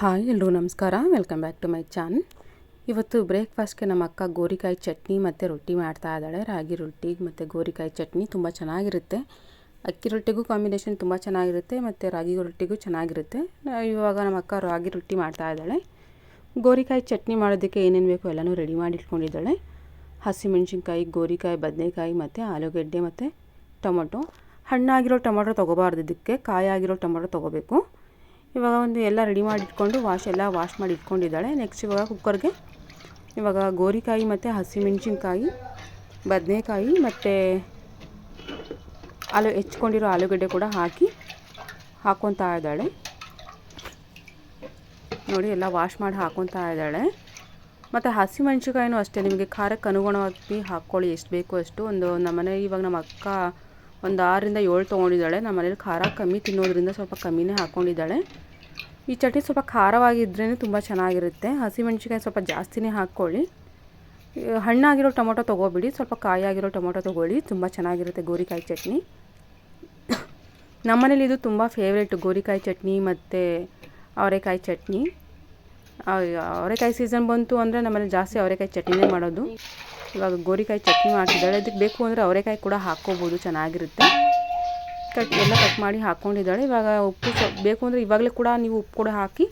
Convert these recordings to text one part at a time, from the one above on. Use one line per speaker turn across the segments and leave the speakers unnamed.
Hi ಎಲ್ಲರೂ ನಮಸ್ಕಾರ. Welcome back to my channel ಇವತ್ತು ಬ್ರೇಕ್ಫಾಸ್ಟ್ಗೆ ನಮ್ಮ ಅಕ್ಕ ಗೋರಿಕಾಯಿ ಚಟ್ನಿ ಮತ್ತು ರೊಟ್ಟಿ ಮಾಡ್ತಾ ಇದ್ದಾಳೆ. ರಾಗಿ ರೊಟ್ಟಿ ಮತ್ತು ಗೋರಿಕಾಯಿ ಚಟ್ನಿ ತುಂಬ ಚೆನ್ನಾಗಿರುತ್ತೆ. ಅಕ್ಕಿ ರೊಟ್ಟಿಗೂ ಕಾಂಬಿನೇಷನ್ ತುಂಬ ಚೆನ್ನಾಗಿರುತ್ತೆ ಮತ್ತು ರಾಗಿ ರೊಟ್ಟಿಗೂ ಚೆನ್ನಾಗಿರುತ್ತೆ. ಇವಾಗ ನಮ್ಮ ಅಕ್ಕ ರಾಗಿ ರೊಟ್ಟಿ ಮಾಡ್ತಾ ಇದ್ದಾಳೆ. ಗೋರಿಕಾಯಿ ಚಟ್ನಿ ಮಾಡೋದಕ್ಕೆ ಏನೇನು ಬೇಕೋ ಎಲ್ಲನೂ ರೆಡಿ ಮಾಡಿ ಇಟ್ಕೊಂಡಿದ್ದಾಳೆ. ಹಸಿಮೆಣ್ಸಿನ್ಕಾಯಿ, ಗೋರಿಕಾಯಿ, ಬದನೆಕಾಯಿ ಮತ್ತು ಆಲೂಗೆಡ್ಡೆ ಮತ್ತು ಟೊಮೊಟೊ. ಹಣ್ಣಾಗಿರೋ ಟೊಮೊಟೊ ತೊಗೋಬಾರ್ದು ಇದಕ್ಕೆ. ಕಾಯಾಗಿರೋ ಟೊಮೊಟೊ ತೊಗೋಬೇಕು. ಇವಾಗ ಒಂದು ಎಲ್ಲ ರೆಡಿ ಮಾಡಿ ಇಟ್ಕೊಂಡು ವಾಶ್ ಎಲ್ಲ ವಾಶ್ ಮಾಡಿ ಇಟ್ಕೊಂಡಿದ್ದಾಳೆ. ನೆಕ್ಸ್ಟ್ ಇವಾಗ ಕುಕ್ಕರ್ಗೆ ಇವಾಗ ಗೋರಿಕಾಯಿ ಮತ್ತು ಹಸಿಮೆಣಸಿನ್ಕಾಯಿ, ಬದನೆಕಾಯಿ ಮತ್ತು ಆಲೂ ಹೆಚ್ಕೊಂಡಿರೋ ಆಲೂಗಡ್ಡೆ ಕೂಡ ಹಾಕಿ ಹಾಕ್ಕೊತಾ ಇದ್ದಾಳೆ. ನೋಡಿ ಎಲ್ಲ ವಾಶ್ ಮಾಡಿ ಹಾಕ್ಕೊತಾ ಇದ್ದಾಳೆ. ಮತ್ತು ಹಸಿಮೆಣ್ಸಿನ್ಕಾಯಿನೂ ಅಷ್ಟೇ, ನಿಮಗೆ ಖಾರಕ್ಕೆ ಅನುಗುಣವಾಗಿ ಹಾಕ್ಕೊಳ್ಳಿ, ಎಷ್ಟು ಬೇಕೋ ಅಷ್ಟು. ಒಂದು ನಮ್ಮನೆ ಇವಾಗ ನಮ್ಮ ಅಕ್ಕ ಒಂದು ಆರರಿಂದ ಏಳು ತೊಗೊಂಡಿದ್ದಾಳೆ. ನಮ್ಮ ಮನೇಲಿ ಖಾರ ಕಮ್ಮಿ ತಿನ್ನೋದ್ರಿಂದ ಸ್ವಲ್ಪ ಕಮ್ಮಿನೇ ಹಾಕ್ಕೊಂಡಿದ್ದಾಳೆ ಈ ಚಟ್ನಿ ಸ್ವಲ್ಪ ಖಾರವಾಗಿದ್ರೇ ತುಂಬ ಚೆನ್ನಾಗಿರುತ್ತೆ. ಹಸಿಮೆಣ್ಸಿಕಾಯಿ ಸ್ವಲ್ಪ ಜಾಸ್ತಿನೇ ಹಾಕ್ಕೊಳ್ಳಿ. ಹಣ್ಣಾಗಿರೋ ಟೊಮೊಟೊ ತೊಗೋಬಿಡಿ. ಸ್ವಲ್ಪ ಕಾಯಿಯಾಗಿರೋ ಟೊಮೊಟೊ ತೊಗೊಳ್ಳಿ. ತುಂಬ ಚೆನ್ನಾಗಿರುತ್ತೆ ಗೋರಿಕಾಯಿ ಚಟ್ನಿ. ನಮ್ಮನೇಲಿ ಇದು ತುಂಬ ಫೇವ್ರೇಟ್ ಗೋರಿಕಾಯಿ ಚಟ್ನಿ ಮತ್ತು ಅವರೆಕಾಯಿ ಚಟ್ನಿ. ಅವರೆಕಾಯಿ ಸೀಸನ್ ಬಂತು ಅಂದರೆ ನಮ್ಮನೇಲಿ ಜಾಸ್ತಿ ಅವರೆಕಾಯಿ ಚಟ್ನಿನೇ ಮಾಡೋದು. ಇವಾಗ ಗೋರಿಕಾಯಿ ಚಟ್ನಿ ಮಾಡ್ತಿದ್ದಾಳೆ. ಅದಕ್ಕೆ ಬೇಕು ಅಂದರೆ ಅವರೆಕಾಯಿ ಕೂಡ ಹಾಕ್ಕೋಬೋದು, ಚೆನ್ನಾಗಿರುತ್ತೆ. ಕಟ್, ಎಲ್ಲ ಕಟ್ ಮಾಡಿ ಹಾಕ್ಕೊಂಡಿದ್ದಾಳೆ. ಇವಾಗ ಉಪ್ಪು ಸ್ವಲ್ಪ ಬೇಕು ಅಂದರೆ ಇವಾಗಲೇ ಕೂಡ ನೀವು ಉಪ್ಪು ಕೂಡ ಹಾಕಿ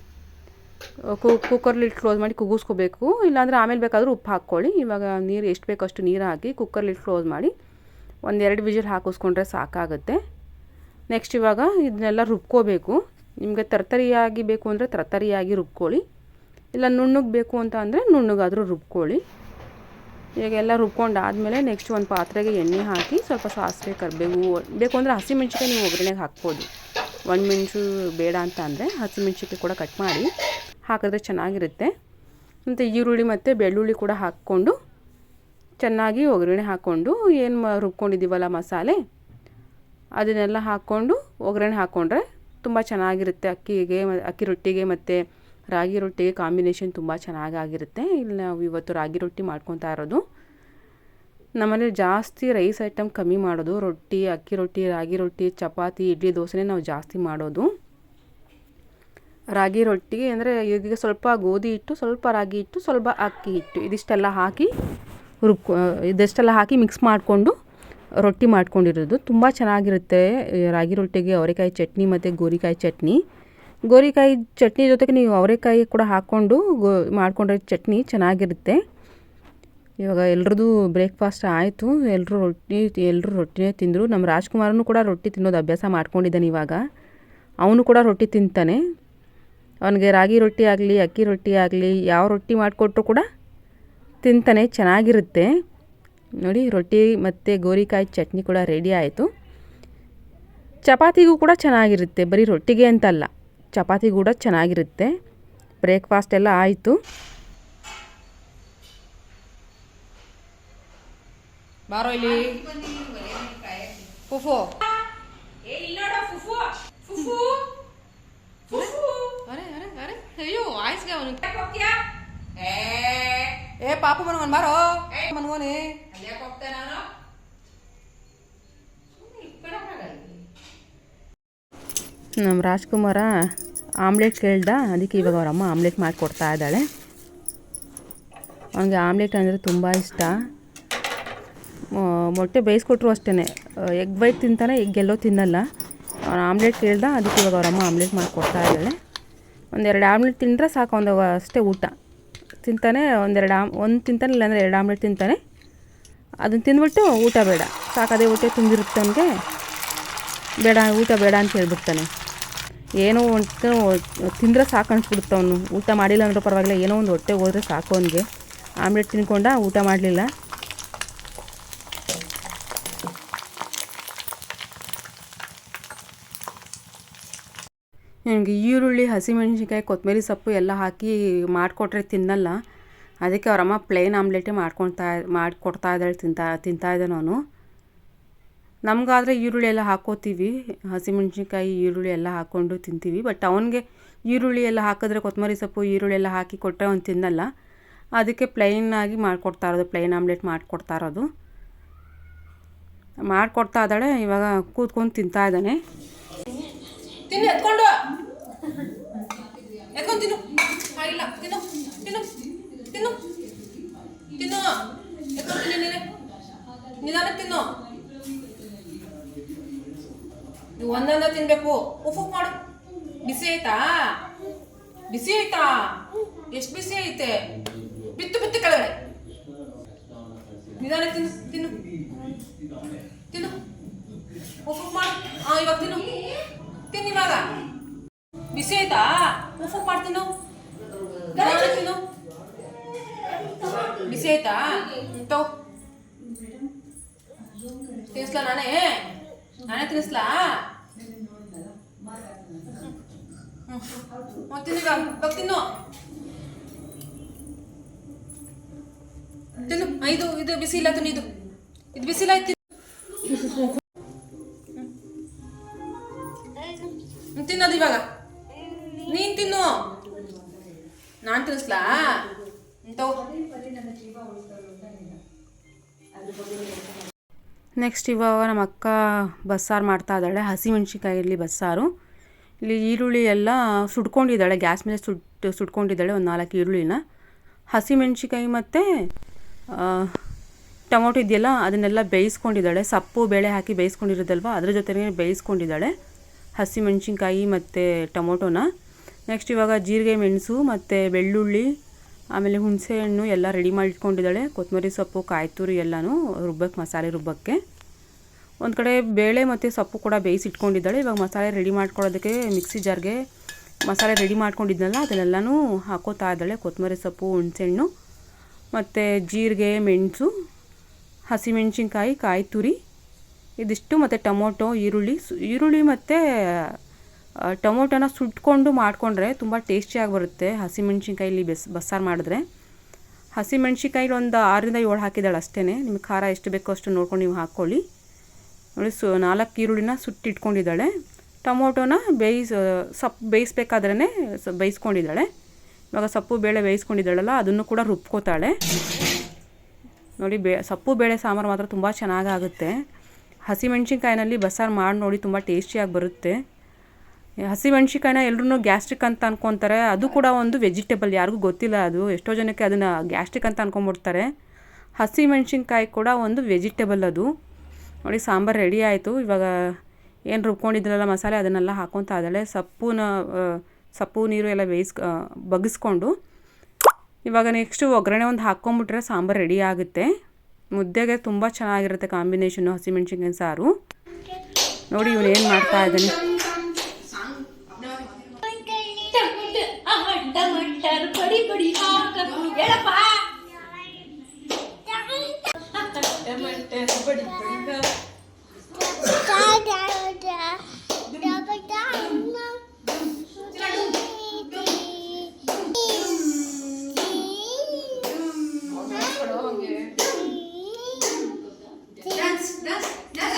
ಕುಕ್ಕರ್ಲಿ ಕ್ಲೋಸ್ ಮಾಡಿ ಕುಗ್ಗಿಸ್ಕೋಬೇಕು. ಇಲ್ಲಾಂದರೆ ಆಮೇಲೆ ಬೇಕಾದರೂ ಉಪ್ಪು ಹಾಕ್ಕೊಳ್ಳಿ. ಇವಾಗ ನೀರು ಎಷ್ಟು ಬೇಕೋ ಅಷ್ಟು ನೀರು ಹಾಕಿ ಕುಕ್ಕರ್ಲಿ ಕ್ಲೋಸ್ ಮಾಡಿ ಒಂದೆರಡು ವಿಜಿಲ್ ಹಾಕಿಸ್ಕೊಂಡ್ರೆ ಸಾಕಾಗುತ್ತೆ. ನೆಕ್ಸ್ಟ್ ಇವಾಗ ಇದನ್ನೆಲ್ಲ ರುಬ್ಕೋಬೇಕು. ನಿಮಗೆ ತರ್ತರಿಯಾಗಿ ಬೇಕು ಅಂದರೆ ತರ್ತರಿಯಾಗಿ ರುಬ್ಕೊಳ್ಳಿ. ಇಲ್ಲ ನುಣ್ಣಗೆ ಬೇಕು ಅಂತ ಅಂದರೆ ನುಣ್ಣಗಾದರೂ ರುಬ್ಕೊಳ್ಳಿ. ಎಲ್ಲ ರುಬ್ಕೊಂಡು ಆದಮೇಲೆ ನೆಕ್ಸ್ಟ್ ಒಂದು ಪಾತ್ರೆಗೆ ಎಣ್ಣೆ ಹಾಕಿ ಸ್ವಲ್ಪ ಸಾಸಿವೆ, ಕರಿಬೇವು, ಬೇಕು ಅಂದರೆ ಹಸಿಮೆಣ್ಸಿಕಾಯಿ ನೀವು ಒಗ್ಗರಣೆಗೆ ಹಾಕ್ಬೋದು. ಒಣಮೆಣಸು ಬೇಡ ಅಂತ ಅಂದರೆ ಹಸಿಮೆಣ್ಸಿಕಾಯಿ ಕೂಡ ಕಟ್ ಮಾಡಿ ಹಾಕಿದ್ರೆ ಚೆನ್ನಾಗಿರುತ್ತೆ. ಮತ್ತು ಈರುಳ್ಳಿ ಮತ್ತು ಬೆಳ್ಳುಳ್ಳಿ ಕೂಡ ಹಾಕ್ಕೊಂಡು ಚೆನ್ನಾಗಿ ಒಗ್ಗರಣೆ ಹಾಕ್ಕೊಂಡು ಏನು ರುಬ್ಕೊಂಡಿದ್ದೀವಲ್ಲ ಮಸಾಲೆ, ಅದನ್ನೆಲ್ಲ ಹಾಕ್ಕೊಂಡು ಒಗ್ಗರಣೆ ಹಾಕ್ಕೊಂಡ್ರೆ ತುಂಬ ಚೆನ್ನಾಗಿರುತ್ತೆ ಅಕ್ಕಿಗೆ ಅಕ್ಕಿ ರೊಟ್ಟಿಗೆ ಮತ್ತು ರಾಗಿ ರೊಟ್ಟಿಗೆ ಕಾಂಬಿನೇಷನ್ ತುಂಬ ಚೆನ್ನಾಗಾಗಿರುತ್ತೆ. ಇಲ್ಲಿ ನಾವು ಇವತ್ತು ರಾಗಿ ರೊಟ್ಟಿ ಮಾಡ್ಕೊತಾ ಇರೋದು. ನಮ್ಮಲ್ಲಿ ಜಾಸ್ತಿ ರೈಸ್ ಐಟಮ್ ಕಮ್ಮಿ ಮಾಡೋದು. ರೊಟ್ಟಿ, ಅಕ್ಕಿ ರೊಟ್ಟಿ, ರಾಗಿ ರೊಟ್ಟಿ, ಚಪಾತಿ, ಇಡ್ಲಿ, ದೋಸೆನೇ ನಾವು ಜಾಸ್ತಿ ಮಾಡೋದು. ರಾಗಿ ರೊಟ್ಟಿ ಅಂದರೆ ಈಗ ಸ್ವಲ್ಪ ಗೋಧಿ ಹಿಟ್ಟು, ಸ್ವಲ್ಪ ರಾಗಿ ಹಿಟ್ಟು, ಸ್ವಲ್ಪ ಅಕ್ಕಿ ಹಿಟ್ಟು. ಇದಿಷ್ಟೆಲ್ಲ ಹಾಕಿ ರುಬ್ಕೊ, ಇದೆಷ್ಟೆಲ್ಲ ಹಾಕಿ ಮಿಕ್ಸ್ ಮಾಡಿಕೊಂಡು ರೊಟ್ಟಿ ಮಾಡ್ಕೊಂಡಿರೋದು. ತುಂಬ ಚೆನ್ನಾಗಿರುತ್ತೆ ರಾಗಿ ರೊಟ್ಟಿಗೆ ಅವರೆಕಾಯಿ ಚಟ್ನಿ ಮತ್ತು ಗೋರಿಕಾಯಿ ಚಟ್ನಿ. ಗೋರಿಕಾಯಿ ಚಟ್ನಿ ಜೊತೆಗೆ ನೀವು ಅವರೆಕಾಯಿ ಕೂಡ ಹಾಕ್ಕೊಂಡು ಗೋ ಮಾಡಿಕೊಂಡ್ರೆ ಚಟ್ನಿ ಚೆನ್ನಾಗಿರುತ್ತೆ. ಇವಾಗ ಎಲ್ರದ್ದು ಬ್ರೇಕ್ಫಾಸ್ಟ್ ಆಯಿತು. ಎಲ್ಲರೂ ರೊಟ್ಟಿ ಎಲ್ಲರೂ ರೊಟ್ಟಿನೇ ತಿಂದರು. ನಮ್ಮ ರಾಜ್ಕುಮಾರನು ಕೂಡ ರೊಟ್ಟಿ ತಿನ್ನೋದು ಅಭ್ಯಾಸ ಮಾಡ್ಕೊಂಡಿದ್ದಾನೆ ಇವಾಗ. ಅವನು ಕೂಡ ರೊಟ್ಟಿ ತಿಂತಾನೆ. ಅವನಿಗೆ ರಾಗಿ ರೊಟ್ಟಿ ಆಗಲಿ, ಅಕ್ಕಿ ರೊಟ್ಟಿ ಆಗಲಿ, ಯಾವ ರೊಟ್ಟಿ ಮಾಡಿಕೊಟ್ರು ಕೂಡ ತಿಂತಾನೆ, ಚೆನ್ನಾಗಿರುತ್ತೆ. ನೋಡಿ, ರೊಟ್ಟಿ ಮತ್ತು ಗೋರಿಕಾಯಿ ಚಟ್ನಿ ಕೂಡ ರೆಡಿ ಆಯಿತು. ಚಪಾತಿಗೂ ಕೂಡ ಚೆನ್ನಾಗಿರುತ್ತೆ. ಬರೀ ರೊಟ್ಟಿಗೆ ಅಂತಲ್ಲ. ಚಪಾತಿ ಕೂಡ ಚೆನ್ನಾಗಿರುತ್ತೆ. ಬ್ರೇಕ್ಫಾಸ್ಟ್ ಎಲ್ಲ ಆಯಿತು.
ಬಾರೋ ಇಲ್ಲಿ. ಫುಫು. ಅಯ್ಯೋ ಆಯ್ಸ್ಗೆ ಅವನು. ಏ. ಪಾಪ ಮನವನ್ ಬಾರೋ. ಮನ್ವನೆ.
ನಮ್ಮ ರಾಜ್ಕುಮಾರ ಆಮ್ಲೆಟ್ ಕೇಳ್ದ, ಅದಕ್ಕೆ ಇವಾಗ ಅವರಮ್ಮ ಆಮ್ಲೆಟ್ ಮಾಡಿಕೊಡ್ತಾ ಇದ್ದಾಳೆ. ಅವನಿಗೆ ಆಮ್ಲೆಟ್ ಅಂದರೆ ತುಂಬ ಇಷ್ಟ. ಮೊಟ್ಟೆ ಬೇಯಿಸ್ಕೊಟ್ರು ಅಷ್ಟೇ ಎಗ್ ವೈಟ್ ತಿಂತಾನೆ, ಎಗ್ ಎಲ್ಲೋ ತಿನ್ನಲ್ಲ. ಅವ್ನು ಆಮ್ಲೆಟ್ ಕೇಳ್ದ, ಅದಕ್ಕೆ ಇವಾಗ ಅವರಮ್ಮ ಆಮ್ಲೆಟ್ ಮಾಡಿಕೊಡ್ತಾ ಇದ್ದಾಳೆ. ಒಂದೆರಡು ಆಮ್ಲೆಟ್ ತಿಂದರೆ ಸಾಕು, ಒಂದು ಅಷ್ಟೇ ಊಟ. ತಿಂತಾನೆ, ಒಂದೆರಡು ಆಮ್, ಒಂದು ತಿಂತಾನೆ, ಇಲ್ಲಾಂದರೆ ಎರಡು ಆಮ್ಲೆಟ್ ತಿಂತಾನೆ. ಅದನ್ನು ತಿಂದ್ಬಿಟ್ಟು ಊಟ ಬೇಡ. ಸಾಕು ಅದೇ ಊಟ ತುಂಬಿರುತ್ತೆ ಅವನಿಗೆ. ಬೇಡ, ಊಟ ಬೇಡ ಅಂತ ಹೇಳ್ಬಿಡ್ತಾನೆ. ಏನೋ ಒಂದು ತಿಂದರೆ ಸಾಕು ಅನ್ಸ್ಬಿಡುತ್ತೆ ಅವನು. ಊಟ ಮಾಡಿಲ್ಲ ಅಂದ್ರೆ ಪರವಾಗಿಲ್ಲ, ಏನೋ ಒಂದು ಹೊಟ್ಟೆ ಹೋದರೆ ಸಾಕು ಅವನಿಗೆ. ಆಮ್ಲೆಟ್ ತಿನ್ಕೊಂಡ ಊಟ ಮಾಡಲಿಲ್ಲ. ನನಗೆ ಈರುಳ್ಳಿ, ಹಸಿಮೆಣಸಿನ್ಕಾಯಿ, ಕೊತ್ತಂಬರಿ ಸೊಪ್ಪು ಎಲ್ಲ ಹಾಕಿ ಮಾಡಿಕೊಟ್ರೆ ತಿನ್ನಲ್ಲ. ಅದಕ್ಕೆ ಅವರಮ್ಮ ಪ್ಲೇನ್ ಆಮ್ಲೆಟೇ ಮಾಡ್ಕೊಳ್ತಾ, ಮಾಡಿಕೊಡ್ತಾ ಇದ್ದಾಳೆ, ತಿಂತಾ ತಿಂತಾ ಇದ್ದಾನೆ ಅವನು. ನಮಗಾದರೆ ಈರುಳ್ಳಿ ಎಲ್ಲ ಹಾಕ್ಕೋತೀವಿ ಹಸಿಮೆಣ್ಸಿನ್ಕಾಯಿ ಈರುಳ್ಳಿ ಎಲ್ಲ ಹಾಕ್ಕೊಂಡು ತಿಂತೀವಿ ಬಟ್ ಅವನಿಗೆ ಈರುಳ್ಳಿ ಎಲ್ಲ ಹಾಕಿದ್ರೆ ಕೊತ್ತಂಬರಿ ಸೊಪ್ಪು ಈರುಳ್ಳಿ ಎಲ್ಲ ಹಾಕಿ ಕೊಟ್ಟರೆ ಅವ್ನು ತಿನ್ನಲ್ಲ. ಅದಕ್ಕೆ ಪ್ಲೈನಾಗಿ ಮಾಡಿಕೊಡ್ತಾ ಇರೋದು ಪ್ಲೈನ್ ಆಮ್ಲೆಟ್ ಮಾಡಿಕೊಡ್ತಾ ಇರೋದು. ಮಾಡಿಕೊಡ್ತಾ ಇದ್ದಾಳೆ, ಇವಾಗ ಕೂತ್ಕೊಂಡು ತಿಂತಾ ಇದ್ದಾನೆ.
ಎತ್ಕೊಂಡು ತಿನ್ನು. ನೀವು ತಿನ್ಬೇಕು. ಉಫ್ ಉಫ್ ಮಾಡು. ಬಿಸಿ ಆಯ್ತಾ? ಬಿಸಿ ಆಯ್ತಾ? ಎಷ್ಟು ಬಿಸಿ ಐತೆ? ಬಿತ್ತು ಬಿತ್ತು ಕೆಳಗಡೆ. ನಿಧಾನ ತಿನ್ನು ತಿನ್ನು. ತಿನ್ನು. ಉಫ್ ಉಫ್ ಮಾಡು. ಹಾ ಇವಾಗ ತಿನ್ನು. ತಿನ್ನು ಇವಾಗ. ಬಿಸಿ ಆಯ್ತಾ? ಉಫ್ ಉಫ್ ಮಾಡಿ, ತಿನ್ನು. ಬಿಸಿ ಆಯ್ತಾ? ತೋ ತಿನ್ಸ್ಲಾ ನಾನೇ? ನಾನೇ ತಿನ್ಸ್ಲಾ? ತಿನ್ನೀಗ ಇವಾಗ ತಿನ್ನು. ತಿನ್ನು ಇದು ಇದು ಬಿಸಿ ಇಲ್ಲ ತಿನ್ನು ಇದು. ಇದು ಬಿಸಿಲ ತಿನ್ನೋದು ಇವಾಗ. ನೀನ್ ತಿನ್ನು. ನಾನ್ ತಿನ್ಸ್ಲಾ ಹ್ಮ್,
ನೆಕ್ಸ್ಟ್ ಇವಾಗ ನಮ್ಮ ಅಕ್ಕ ಬಸ್ಸಾರು ಮಾಡ್ತಾ ಇದ್ದಾಳೆ ಹಸಿಮೆಣ್ಸಿಕಾಯಲ್ಲಿ ಬಸ್ಸಾರು. ಇಲ್ಲಿ ಈರುಳ್ಳಿ ಎಲ್ಲ ಸುಟ್ಕೊಂಡಿದ್ದಾಳೆ ಗ್ಯಾಸ್ ಮೇಲೆ ಸುಟ್ಟು, ಸುಟ್ಕೊಂಡಿದ್ದಾಳೆ ಒಂದು ನಾಲ್ಕು ಈರುಳ್ಳಿನ. ಹಸಿಮೆಣ್ಸಿಕಾಯಿ ಮತ್ತು ಟೊಮೊಟೊ ಇದೆಯಲ್ಲ, ಅದನ್ನೆಲ್ಲ ಬೇಯಿಸ್ಕೊಂಡಿದ್ದಾಳೆ. ಸೊಪ್ಪು, ಬೇಳೆ ಹಾಕಿ ಬೇಯಿಸ್ಕೊಂಡಿರೋದಲ್ವ? ಅದ್ರ ಜೊತೆಗೆ ಬೇಯಿಸ್ಕೊಂಡಿದ್ದಾಳೆ ಹಸಿಮೆಣ್ಸಿನ್ಕಾಯಿ ಮತ್ತು ಟೊಮೊಟೊನ. ನೆಕ್ಸ್ಟ್ ಇವಾಗ ಜೀರಿಗೆ ಮೆಣಸು ಮತ್ತು ಬೆಳ್ಳುಳ್ಳಿ, ಆಮೇಲೆ ಹುಣಸೆ ಹಣ್ಣು ಎಲ್ಲ ರೆಡಿ ಮಾಡಿ ಇಟ್ಕೊಂಡಿದ್ದಾಳೆ ಕೊತ್ತಂಬರಿ ಸೊಪ್ಪು ಕಾಯಿ ತುರಿ ಎಲ್ಲನೂ ರುಬ್ಬಕ್ಕೆ ಮಸಾಲೆ ರುಬ್ಬಕ್ಕೆ. ಒಂದು ಕಡೆ ಬೇಳೆ ಮತ್ತು ಸೊಪ್ಪು ಕೂಡ ಬೇಯಿಸಿ ಇಟ್ಕೊಂಡಿದ್ದಾಳೆ ಇವಾಗ ಮಸಾಲೆ ರೆಡಿ ಮಾಡ್ಕೊಳ್ಳೋದಕ್ಕೆ ಮಿಕ್ಸಿ ಜಾರ್ಗೆ ಮಸಾಲೆ ರೆಡಿ ಮಾಡ್ಕೊಂಡಿದ್ನಲ್ಲ, ಅದನ್ನೆಲ್ಲನೂ ಹಾಕೋತಾ ಇದ್ದಾಳೆ. ಕೊತ್ತಂಬರಿ ಸೊಪ್ಪು, ಹುಣಸೆಹಣ್ಣು ಮತ್ತು ಜೀರಿಗೆ, ಮೆಣಸು, ಹಸಿಮೆಣ್ಸಿನ್ಕಾಯಿ ಕಾಯಿ ತುರಿ ಇದಿಷ್ಟು ಮತ್ತು ಟೊಮೊಟೊ, ಈರುಳ್ಳಿ ಈರುಳ್ಳಿ ಮತ್ತು ಟೊಮೊಟೊನ ಸುಟ್ಕೊಂಡು ಮಾಡಿಕೊಂಡ್ರೆ ತುಂಬ ಟೇಸ್ಟಿಯಾಗಿ ಬರುತ್ತೆ. ಹಸಿಮೆಣ್ಸಿನ್ಕಾಯಲ್ಲಿ ಬೆಸ್, ಬಸ್ಸಾರು ಮಾಡಿದ್ರೆ. ಹಸಿಮೆಣ್ಸಿನ್ಕಾಯಿಲಿ ಒಂದು ಆರರಿಂದ ಏಳು ಹಾಕಿದ್ದಾಳೆ ಅಷ್ಟೇ ನಿಮಗೆ ಖಾರ ಎಷ್ಟು ಬೇಕೋ ಅಷ್ಟು ನೋಡ್ಕೊಂಡು ನೀವು ಹಾಕ್ಕೊಳ್ಳಿ. ನೋಡಿ, ಸು, ನಾಲ್ಕು ಈರುಳ್ಳಿನ ಸುಟ್ಟಿಟ್ಕೊಂಡಿದ್ದಾಳೆ. ಟೊಮೊಟೊನ ಬೇಯಿಸ ಸೊಪ್ಪು ಬೇಯಿಸ್ಬೇಕಾದ್ರೇ ಬೇಯಿಸ್ಕೊಂಡಿದ್ದಾಳೆ. ಇವಾಗ ಸೊಪ್ಪು ಬೇಳೆ ಬೇಯಿಸ್ಕೊಂಡಿದ್ದಾಳಲ್ಲ, ಅದನ್ನು ಕೂಡ ರುಬ್ಕೋತಾಳೆ. ನೋಡಿ, ಬೇ, ಸೊಪ್ಪು ಬೇಳೆ ಸಾಂಬಾರು ಮಾತ್ರ ತುಂಬ ಚೆನ್ನಾಗಾಗುತ್ತೆ. ಹಸಿಮೆಣ್ಸಿನ್ಕಾಯಿನಲ್ಲಿ ಬಸ್ಸಾರು ಮಾಡಿ ನೋಡಿ, ತುಂಬ ಟೇಸ್ಟಿಯಾಗಿ ಬರುತ್ತೆ. ಹಸಿಮೆಣ್ಸಿನ್ಕಾಯಿನ ಎಲ್ಲರೂ ಗ್ಯಾಸ್ಟ್ರಿಕ್ ಅಂತ ಅನ್ಕೊತಾರೆ. ಅದು ಕೂಡ ಒಂದು ವೆಜಿಟೇಬಲ್, ಯಾರಿಗೂ ಗೊತ್ತಿಲ್ಲ ಅದು. ಎಷ್ಟೋ ಜನಕ್ಕೆ ಅದನ್ನು ಗ್ಯಾಸ್ಟ್ರಿಕ್ ಅಂತ ಅನ್ಕೊಂಬಿಡ್ತಾರೆ ಹಸಿಮೆಣ್ಸಿನ್ಕಾಯಿ ಕೂಡ ಒಂದು ವೆಜಿಟೇಬಲ್ ಅದು. ನೋಡಿ ಸಾಂಬಾರು ರೆಡಿ ಆಯಿತು ಇವಾಗ ಏನು ರುಬ್ಕೊಂಡಿದ್ರಲ್ಲ ಮಸಾಲೆ ಅದನ್ನೆಲ್ಲ ಹಾಕೊತಾ ಇದ್ದಾಳೆ ಸಪ್ಪುನ ಸಪ್ಪು ನೀರು ಎಲ್ಲ ಬೇಯಿಸ್ ಬಗ್ಗಿಸ್ಕೊಂಡು ಇವಾಗ ನೆಕ್ಸ್ಟು ಒಗ್ಗರಣೆ ಒಂದು ಹಾಕ್ಕೊಂಬಿಟ್ರೆ ಸಾಂಬಾರು ರೆಡಿ ಆಗುತ್ತೆ ಮುದ್ದೆಗೆ ತುಂಬ ಚೆನ್ನಾಗಿರುತ್ತೆ ಕಾಂಬಿನೇಷನು ಹಸಿಮೆಣ್ಸಿನ್ಕಾಯಿ ಸಾರು ನೋಡಿ ಇವನು ಏನು ಮಾಡ್ತಾ ಇದ್ದಾನೆ
That's, that's, that's.